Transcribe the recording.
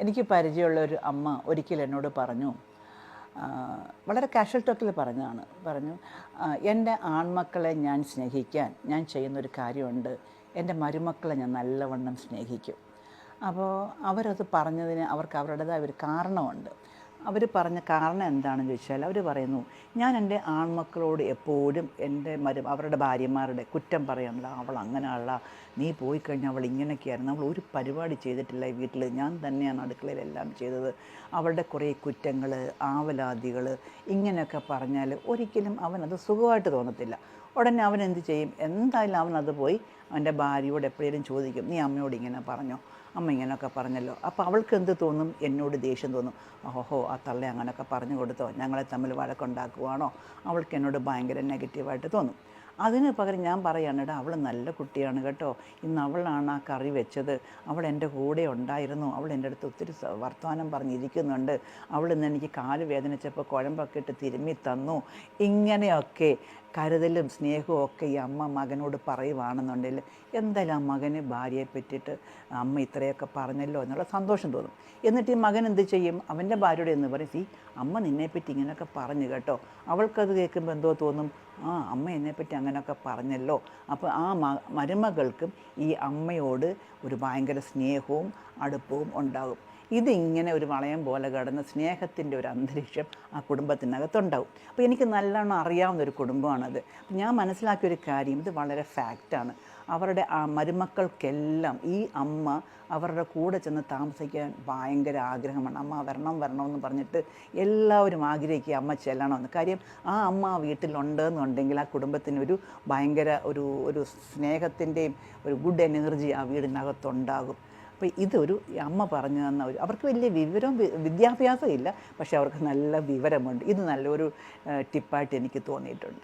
എനിക്ക് പരിചയമുള്ള ഒരു അമ്മ ഒരിക്കൽ എന്നോട് പറഞ്ഞു വളരെ കാഷ്വൽ ടോക്കിൽ പറഞ്ഞതാണ്. പറഞ്ഞു എന്റെ ആൺമക്കളെ ഞാൻ സ്നേഹിക്കാൻ ഞാൻ ചെയ്യുന്നൊരു കാര്യമുണ്ട്. എന്റെ മരുമക്കളെ ഞാൻ നല്ലവണ്ണം സ്നേഹിക്കും. അപ്പോൾ അവരത് പറഞ്ഞതിന് അവർക്ക് അവരുടേതായ ഒരു കാരണമുണ്ട്. അവർ പറഞ്ഞ കാരണം എന്താണെന്ന് ചോദിച്ചാൽ അവർ പറയുന്നു ഞാൻ എന്റെ ആൺമക്കളോട് എപ്പോഴും എന്റെ മരു അവരുടെ ഭാര്യമാരുടെ കുറ്റം പറയണ്ട അവൾ അങ്ങനെയുള്ള നീ പോയി കഴിഞ്ഞാൽ അവൾ ഇങ്ങനെയൊക്കെയായിരുന്നു. അവൾ ഒരു പരിപാടി ചെയ്തിട്ടില്ല ഈ വീട്ടിൽ ഞാൻ തന്നെയാണ് അടുക്കളയിലെല്ലാം ചെയ്തത്. അവളുടെ കുറേ കുറ്റങ്ങൾ ആവലാതികൾ ഇങ്ങനെയൊക്കെ പറഞ്ഞാൽ ഒരിക്കലും അവനത് സുഖമായിട്ട് തോന്നത്തില്ല. ഉടനെ അവൻ എന്ത് ചെയ്യും? എന്തായാലും അവൻ അത് പോയി അവന്റെ ഭാര്യയോട് എപ്പോഴേലും ചോദിക്കും നീ അമ്മയോട് ഇങ്ങനെ പറഞ്ഞോ? അമ്മ ഇങ്ങനെയൊക്കെ പറഞ്ഞല്ലോ. അപ്പോൾ അവൾക്ക് എന്ത് തോന്നും? എന്നോട് ദേഷ്യം തോന്നും. ഓഹോ ആ തള്ള അങ്ങനെയൊക്കെ പറഞ്ഞു കൊടുത്തോ? ഞങ്ങളെ തമ്മിൽ വഴക്കുണ്ടാക്കുവാണോ? അവൾക്ക് എന്നോട് ഭയങ്കര നെഗറ്റീവായിട്ട് തോന്നും. അതിന് പകരം ഞാൻ പറയാണ് എടാ അവൾ നല്ല കുട്ടിയാണ് കേട്ടോ. ഇന്ന് അവളാണ് ആ കറി വെച്ചത്. അവൾ എന്റെ കൂടെ ഉണ്ടായിരുന്നു. അവൾ എന്റെ അടുത്ത് ഒത്തിരി വർത്തമാനം പറഞ്ഞിരിക്കുന്നുണ്ട്. അവൾ ഇന്ന് എനിക്ക് കാൽ വേദനിച്ചപ്പോൾ കുഴമ്പൊക്കെ ഇട്ട് തിരുമ്മി തന്നു. ഇങ്ങനെയൊക്കെ കരുതലും സ്നേഹവും ഒക്കെ ഈ അമ്മ മകനോട് പറയുവാണെന്നുണ്ടെങ്കിൽ എന്തായാലും ആ മകന് ഭാര്യയെ പറ്റിയിട്ട് അമ്മ ഇത്രയൊക്കെ പറഞ്ഞല്ലോ എന്നുള്ള സന്തോഷം തോന്നും. എന്നിട്ട് ഈ മകൻ എന്ത് ചെയ്യും? അവന്റെ ഭാര്യയോട് എന്ന് പറയും സീ അമ്മ നിന്നെപ്പറ്റി ഇങ്ങനെയൊക്കെ പറഞ്ഞു കേട്ടോ. അവൾക്കത് കേൾക്കുമ്പോൾ എന്തോ തോന്നും ആ അമ്മ എന്നെപ്പറ്റി അങ്ങനെയൊക്കെ പറഞ്ഞല്ലോ. അപ്പോൾ ആ മരുമകൾക്കും ഈ അമ്മയോട് ഒരു ഭയങ്കര സ്നേഹവും അടുപ്പവും ഉണ്ടാകും. ഇതിങ്ങനെ ഒരു വളയം പോലെ കിടന്ന് സ്നേഹത്തിന്റെ ഒരു അന്തരീക്ഷം ആ കുടുംബത്തിനകത്തുണ്ടാവും. അപ്പോൾ എനിക്ക് നല്ലോണം അറിയാവുന്ന ഒരു കുടുംബമാണത് ഞാൻ മനസ്സിലാക്കിയ ഒരു കാര്യം ഇത് വളരെ ഫാക്റ്റാണ് അവരുടെ ആ മരുമക്കൾക്കെല്ലാം ഈ അമ്മ അവരുടെ കൂടെ ചെന്ന് താമസിക്കാൻ ഭയങ്കര ആഗ്രഹമാണ്. അമ്മ വരണം വരണമെന്ന് പറഞ്ഞിട്ട് എല്ലാവരും ആഗ്രഹിക്കുക അമ്മ ചെല്ലണമെന്ന്. കാര്യം ആ അമ്മ ആ വീട്ടിലുണ്ട് എന്നുണ്ടെങ്കിൽ ആ കുടുംബത്തിന് ഒരു ഭയങ്കര ഒരു ഒരു സ്നേഹത്തിന്റെയും ഒരു ഗുഡ് എനർജി ആ വീടിനകത്തുണ്ടാകും. അപ്പോൾ ഇതൊരു അമ്മ പറഞ്ഞു തന്ന ഒരു അവർക്ക് വലിയ വിവരം വിദ്യാഭ്യാസമില്ല പക്ഷേ അവർക്ക് നല്ല വിവരമുണ്ട്. ഇത് നല്ലൊരു ടിപ്പായിട്ട് എനിക്ക് തോന്നിയിട്ടുണ്ട്.